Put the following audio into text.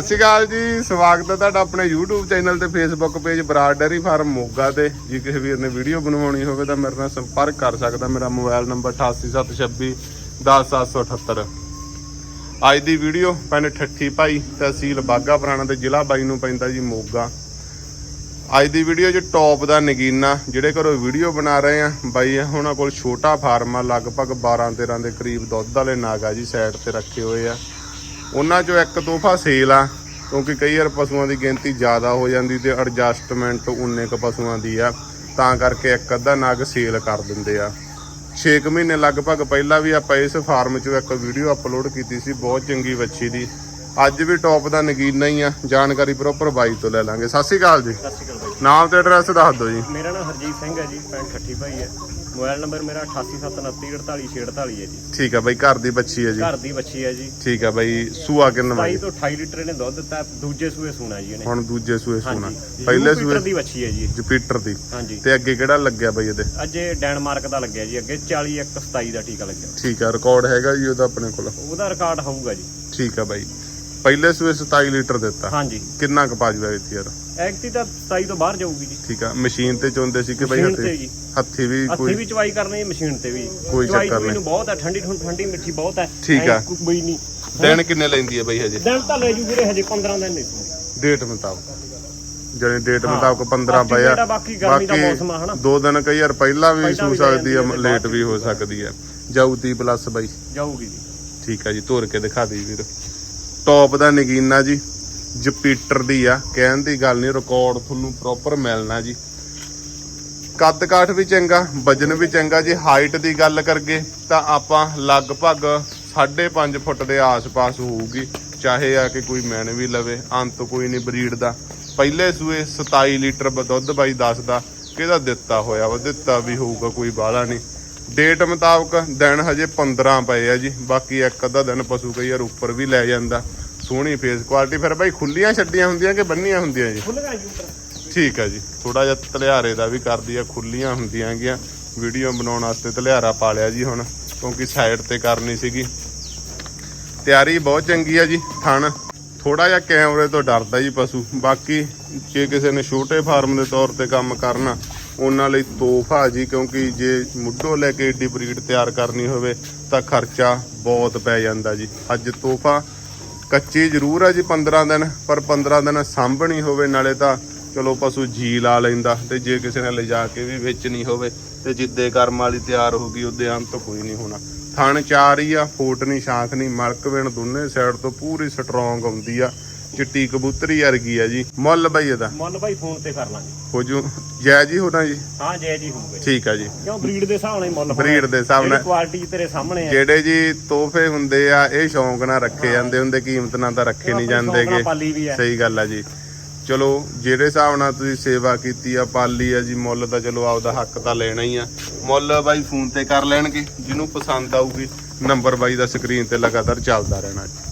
ਸਤਿ ਸ਼੍ਰੀ ਅਕਾਲ ਜੀ, ਸਵਾਗਤ ਹੈ ਤੁਹਾਡਾ ਆਪਣੇ YouTube ਚੈਨਲ ਤੇ Facebook page Brar dairy farm Moga ਤੇ। ਜੇ ਕਿਸੇ ਵੀਰ ਨੇ ਵੀਡੀਓ ਬਣਵਾਉਣੀ ਹੋਵੇ ਤਾਂ ਮੇਰੇ ਨਾਲ ਸੰਪਰਕ ਕਰ ਸਕਦਾ, ਮੇਰਾ ਮੋਬਾਈਲ ਨੰਬਰ 8876 10778 ਅੱਜ ਦੀ ਵੀਡੀਓ ਪਿੰਡ ਠੱਠੀ ਭਾਈ, ਤਹਿਸੀਲ ਬਾਗਾ ਪੁਰਾਣਾ ਤੇ ਜ਼ਿਲ੍ਹਾ ਬਾਈ ਨੂੰ ਪੈਂਦਾ ਜੀ ਮੋਗਾ। ਅੱਜ ਦੀ ਵੀਡੀਓ 'ਚ ਟੌਪ ਦਾ ਨਗੀਨਾ, ਜਿਹੜੇ ਘਰੋਂ ਵੀਡੀਓ ਬਣਾ ਰਹੇ ਆ, ਬਾਈ ਉਹਨਾਂ ਕੋਲ ਛੋਟਾ ਫਾਰਮ ਆ, ਲਗਭਗ 12 13 ਦੇ ਕਰੀਬ ਦੁੱਧ ਵਾਲੇ ਨਾਗ ਆ ਜੀ ਸਾਈਡ ਤੇ ਰੱਖੇ ਹੋਏ ਆ। ਉਹਨਾਂ 'ਚੋਂ ਇੱਕ ਤੋਹਫਾ ਸੇਲ ਆ ਕਿਉਂਕਿ ਕਈ ਵਾਰ ਪਸ਼ੂਆਂ ਦੀ ਗਿਣਤੀ ਜ਼ਿਆਦਾ ਹੋ ਜਾਂਦੀ ਤੇ ਐਡਜਸਟਮੈਂਟ ਉਨੇ ਕ ਪਸ਼ੂਆਂ ਦੀ ਆ ਤਾਂ ਕਰਕੇ ਇੱਕ ਅੱਧਾ ਨਗ ਸੇਲ ਕਰ ਦਿੰਦੇ ਆ। 6 ਮਹੀਨੇ ਲਗਭਗ ਪਹਿਲਾਂ ਵੀ ਆਪਾਂ ਇਸ ਫਾਰਮ 'ਚੋਂ ਇੱਕ ਵੀਡੀਓ ਅਪਲੋਡ ਕੀਤੀ ਸੀ ਬਹੁਤ ਚੰਗੀ ਵੱਛੀ ਦੀ। ਅੱਜ ਵੀ ਟੌਪ ਦਾ ਨਗੀਨਾ ਹੀ ਆ ਜਾਣਕਾਰੀ ਪ੍ਰੋਪਰ ਬਾਈ ਤੋਂ ਲੈ ਲਾਂਗੇ। ਸਤਿ ਸ਼੍ਰੀ ਅਕਾਲ ਜੀ। ਸਤਿ ਸ਼੍ਰੀ ਅਕਾਲ ਬਾਈ ਨਾਮ ਤੇ ਐਡਰੈਸ ਦੱਸ ਦਿਓ ਜੀ। ਮੇਰਾ ਨਾਮ ਹਰਜੀਤ ਸਿੰਘ ਹੈ ਜੀ ਪਿੰਡ ਠੱਠੀ ਭਾਈ ਹੈ। ਮੋਬਾਈਲ ਨੰਬਰ ਮੇਰਾ 8879948648 ਹੈ ਜੀ। ਠੀਕ ਆ ਬਾਈ ਘਰ ਦੀ ਬੱਚੀ ਹੈ ਜੀ। ਘਰ ਦੀ ਬੱਚੀ ਹੈ ਜੀ। ਠੀਕ ਆ ਬਾਈ ਸੂਆ ਕਿੰਨਾ 22 ਵਾਲੀ ਤੋਂ 28 ਲੀਟਰ ਇਹਨੇ ਦੁੱਧ ਦਿੱਤਾ ਦੂਜੇ ਸੂਏ ਸੂਣਾ ਜੀ ਇਹਨੇ। ਹੁਣ ਦੂਜੇ ਸੂਏ ਸੂਣਾ। ਹਾਂਜੀ ਪਹਿਲੇ ਸੂਏ ਦੀ ਬੱਚੀ ਹੈ ਜੀ। ਜੁਪੀਟਰ ਦੀ। ਹਾਂਜੀ। ਤੇ ਅੱਗੇ ਕਿਹੜਾ ਲੱਗਿਆ ਬਾਈ ਇਹਦੇ? ਅੱਜ ਇਹ ਡੈਨਮਾਰਕ ਦਾ ਲੱਗਿਆ ਜੀ ਅੱਗੇ 4127 ਦਾ ਟੀਕਾ ਲੱਗਿਆ। ਠੀਕ ਆ ਰਿਕਾਰਡ ਹੈਗਾ ਜੀ ਉਹਦਾ ਆਪਣੇ ਕੋਲ। ਉਹਦਾ ਰਿਕਾਰਡ ਹੋਊਗਾ ਜੀ। ਠੀਕ ਆ ਬਾਈ। ਪਹਿਲੇ ਸੂਏ 27 ਲੀਟਰ ਦਿੱਤਾ। ਹਾਂਜੀ। ਕਿੰਨਾ ਕੁ ਪਾ ਜੂਗਾ ਇੱਥੇ ਯਾਰ? ਐਕਟੀ ਤਾਂ 27 ਤੋਂ ਬਾਹਰ ਜਾਊਗੀ ਜੀ। ਠੀਕ ਆ ਮਸ਼ੀਨ ਤੇ ਚੋਂਦੇ ਸੀ ਕਿ ਬਾਈ ਮਸ਼ੀਨ ਤੇ ਹੱਥੀ ਜੀ। ਹੱਥੀ ਵੀ ਹੱਥੀ ਕੋਈ ਵੀ ਚਵਾਈ ਕਰਨੀ ਮਸ਼ੀਨ ਤੇ ਵੀ। ਕੋਈ ਚਵਾਈ ਚੱਕਰ ਨਹੀਂ। ਨੂੰ ਬਹੁਤ ਹੈ ਠੰਡੀ ਠੰਡੀ ਠੰਡੀ ਮਿੱਠੀ ਬਹੁਤ ਹੈ। ਠੀਕ ਐਂ ਆ। ਕੋਈ ਨਹੀਂ। ਦਿਨ ਕਿੰਨੇ ਲੈਂਦੀ ਹੈ ਬਾਈ ਹਜੇ? ਦਿਨ ਤਾਂ ਲੈ ਜੂ ਵੀਰੇ ਹਜੇ 15 ਦਿਨ ਨਹੀਂ ਡੇਟ ਮੁਤਾਬਕ। ਜਿਹੜੇ ਡੇਟ ਹਾਂ। ਮੁਤਾਬਕ 15 ਬਾਕੀ ਪਿਆ ਜਿਹੜਾ ਬਾਕੀ ਗਰਮੀ ਦਾ ਮੌਸਮ ਆ ਹਨਾ। ਦੋ ਦਿਨ ਕਈ ਵਾਰ ਪਹਿਲਾਂ ਵੀ ਪਹਿਲਾਂ ਸੂ ਵੀ ਸਕਦੀ ਆ ਜਾਂਦੀ ਹੈ, ਲੇਟ ਬਾਅਦ ਵੀ ਹੋ ਸਕਦੀ ਹੈ ਜਾਊਦੀ ਪਲੱਸ ਬਾਈ। ਜਾਊਗੀ ਜੀ। ਠੀਕ ਆ ਜੀ ਤੋਰ ਕੇ ਦਿਖਾ ਦੇ ਵੀਰ। ਟੌਪ ਦਾ ਨਗੀਨਾ ਜੀ ਜੁਪੀਟਰ ਦੀ ਆ। ਕਹਿਣ ਦੀ ਗੱਲ ਨਹੀਂ ਰਿਕਾਰਡ ਤੁਹਾਨੂੰ ਪ੍ਰੋਪਰ ਮਿਲਣਾ ਜੀ। ਕੱਦ ਕਾਠ ਵੀ ਚੰਗਾ, ਵਜਨ ਵੀ ਚੰਗਾ। ਜੀ ਹਾਈਟ ਦੀ ਗੱਲ ਕਰਗੇ, ਤਾਂ ਆਪਾਂ ਲਗਭਗ 5.5 ਫੁੱਟ ਦੇ ਆਸ-ਪਾਸ ਹੋਊਗੀ। ਚਾਹੇ ਆ ਕਿ ਕੋਈ ਮੈਨ ਵੀ ਲਵੇ, ਅੰਤ ਕੋਈ ਨਹੀਂ ਬਰੀਡ ਦਾ। ਪਹਿਲੇ ਸੂਏ 27 ਲੀਟਰ ਦੁੱਧ ਬਾਈ ਦੱਸਦਾ ਕਿਹਦਾ ਦਿੱਤਾ ਹੋਇਆ ਵਾ? ਦਿੱਤਾ ਵੀ ਹੋਊਗਾ, ਕੋਈ ਬਾਹਲਾ ਨਹੀਂ। ਡੇਟ ਮੁਤਾਬਕ ਦਿਨ ਹਜੇ 15 ਪਏ ਆ ਜੀ। ਬਾਕੀ ਇੱਕ ਅੱਧਾ ਦਿਨ ਪਸ਼ੂ ਕਈ ਵਾਰ ਉੱਪਰ ਵੀ ਲੈ ਜਾਂਦਾ। ਸੋਹਣੀ ਫੇਸ ਕੁਆਲਿਟੀ ਫਿਰ ਬਾਈ ਖੁੱਲੀਆਂ ਛੱਡੀਆਂ ਹੁੰਦੀਆਂ ਕਿ ਬੰਨੀਆਂ ਹੁੰਦੀਆਂ ਜੀ? ਠੀਕ ਆ ਜੀ। ਥੋੜਾ ਜਿਹਾ ਤਲਿਆਰੇ ਦਾ ਵੀ ਕਰਦੀ ਆ ਖੁੱਲੀਆਂ ਹੁੰਦੀਆਂ ਗੀਆਂ। ਵੀਡੀਓ ਬਣਾਉਣ ਵਾਸਤੇ ਤਲਿਆਰਾ ਪਾ ਲਿਆ ਜੀ ਹੁਣ ਕਿਉਂਕਿ ਸਾਈਡ ਤੇ ਕਰਨੀ ਸੀਗੀ। ਤਿਆਰੀ ਬਹੁਤ ਚੰਗੀ ਆ ਜੀ ਥਣ। ਥੋੜਾ ਜਿਹਾ ਕੈਮਰੇ ਤੋਂ ਡਰਦਾ ਜੀ ਪਸ਼ੂ। ਬਾਕੀ ਜੇ ਕਿਸੇ ਨੇ ਛੋਟੇ ਫਾਰਮ ਦੇ ਤੌਰ ਤੇ ਕੰਮ ਕਰਨਾ ਉਹਨਾਂ ਲਈ ਤੋਹਫਾ ਜੀ ਕਿਉਂਕਿ ਜੇ ਮੁੱਢੋਂ ਲੈ ਕੇ ਏਡੀ ਬਰੀਡ ਤਿਆਰ ਕਰਨੀ ਹੋਵੇ ਤਾਂ ਖਰਚਾ ਬਹੁਤ ਪੈ ਜਾਂਦਾ ਜੀ। ਅੱਜ ਤੋਹਫਾ ਕੱਚੀ ਜ਼ਰੂਰ ਆ ਜੀ 15 ਦਿਨ, ਪਰ 15 ਦਿਨ ਸਾਂਭਣੀ ਹੋਵੇ, ਨਾਲੇ ਤਾਂ ਚਲੋ ਪਸ਼ੂ ਜੀ ਲਾ ਲੈਂਦਾ ਤੇ ਜੇ ਕਿਸੇ ਨੇ ਲਿਜਾ ਕੇ ਵੀ ਵੇਚਣੀ ਹੋਵੇ ਤੇ ਜਿੱਦੇ ਕਰਮ ਵਾਲੀ ਤਿਆਰ ਹੋ ਗਈ, ਉਹਦੇ ਅੰਤ ਕੋਈ ਨਹੀਂ ਹੋਣਾ। ਥਣ ਚਾਰ ਹੀ ਆ ਫੋਟ ਨਹੀਂ ਸ਼ਾਖ ਨਹੀਂ ਮਲਕ ਵੇਣ ਦੋਨੇ ਸਾਈਡ ਤੋਂ ਪੂਰੀ ਸਟਰੋਂਗ ਆਉਂਦੀ ਆ। ਚਿੱਟੀ ਕਬੂਤਰੀ ਵਰਗੀ ਆ ਜੀ। ਮੁੱਲ ਬਈ ਇਹਦਾ? ਮੁੱਲ ਭਾਈ ਫੋਨ ਤੇ ਕਰ ਲਾਂਗੇ। ਹੋ ਜੂ। ਜੈ ਜੀ ਹੋਣਾ ਜੀ? ਹਾਂ ਜੈ ਜੀ ਹੋਊਗਾ। ਠੀਕ ਆ ਜੀ। ਕਿਉਂ ਬਰੀਡ ਦੇ ਹਿਸਾਬ ਨਾਲ ਹੀ ਮੁੱਲ Breed ਦੇ ਹਿਸਾਬ ਨਾਲ। ਕੁਆਲਿਟੀ ਤੇਰੇ ਸਾਹਮਣੇ ਆ। ਜਿਹੜੇ ਜੀ ਤੋਹਫੇ ਹੁੰਦੇ ਆ ਇਹ ਸ਼ੌਂਕ ਨਾਲ ਰੱਖੇ ਜਾਂਦੇ ਹੁੰਦੇ ਕੀਮਤ ਨਾਲ ਤਾਂ ਰੱਖੇ ਨਹੀਂ ਜਾਂਦੇਗੇ ਸਹੀ ਗੱਲ ਆ ਜੀ। ਚਲੋ ਜਿਹੜੇ ਹਿਸਾਬ ਨਾਲ ਤੁਸੀਂ ਸੇਵਾ ਕੀਤੀ ਆ ਪਾਲੀ ਆ ਜੀ ਮੁੱਲ ਤਾਂ ਚਲੋ ਆਪਦਾ ਹੱਕ ਤਾਂ ਲੈਣਾ ਹੀ ਆ। ਮੁੱਲ ਬਾਈ ਫੋਨ ਤੇ ਕਰ ਲੈਣਗੇ ਜਿਹਨੂੰ ਪਸੰਦ ਆਊਗੀ ਨੰਬਰ ਬਾਈ ਦਾ ਸਕਰੀਨ ਤੇ ਲਗਾਤਾਰ ਚੱਲਦਾ ਰਹਿਣਾ ਜੀ।